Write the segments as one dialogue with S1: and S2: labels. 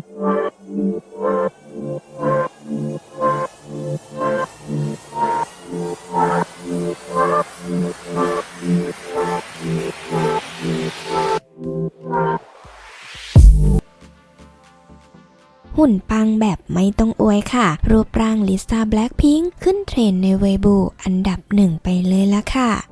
S1: หุ่นปังแบบไม่ต้องอวยค่ะ รูปร่างลิซ่าแบล็คพิงค์ขึ้นเทรนในเวบูอันดับหนึ่งไปเลยละค่ะ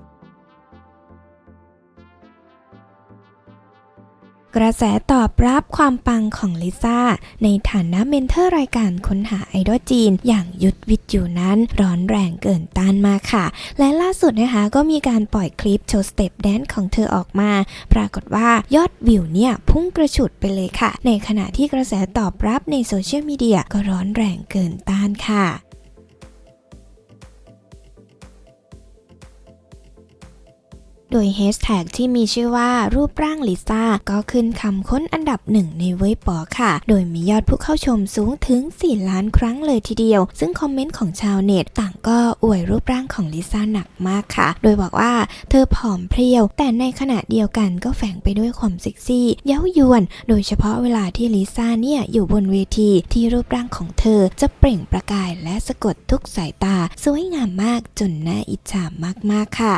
S1: กระแสตอบรับความปังของลิซ่า ในฐานะเมนเทอร์รายการค้นหาไอดอลจีน อย่างยุทธวิทย์อยู่นั้นร้อนแรงเกินต้านมาค่ะ และล่าสุดนะคะก็มีการปล่อยคลิปโชว์สเต็ปแดนซ์ของเธอออกมา ปรากฏว่ายอดวิวเนี่ยพุ่งกระฉุดไปเลยค่ะ ในขณะที่กระแสตอบรับในโซเชียลมีเดียก็ร้อนแรงเกินต้านค่ะ โดยแฮชแท็กที่มีชื่อว่ารูปร่างลิซ่าก็ขึ้นคำค้นอันดับหนึ่งในเว็บปอค่ะ โดยมียอดผู้เข้าชมสูงถึง 4 ล้านครั้งเลยทีเดียว ซึ่งคอมเมนต์ของชาวเน็ตต่างก็อวยรูปร่างของลิซ่าหนักมากค่ะ โดยบอกว่าเธอผอมเพรียว แต่ในขณะเดียวกันก็แฝงไปด้วยความเซ็กซี่ เย้ายวน โดยเฉพาะเวลาที่ลิซ่าเนี่ยอยู่บนเวทีที่รูปร่างของเธอจะเปล่งประกายและสะกดทุกสายตา สวยงามมากจนน่าอิจฉามากๆค่ะ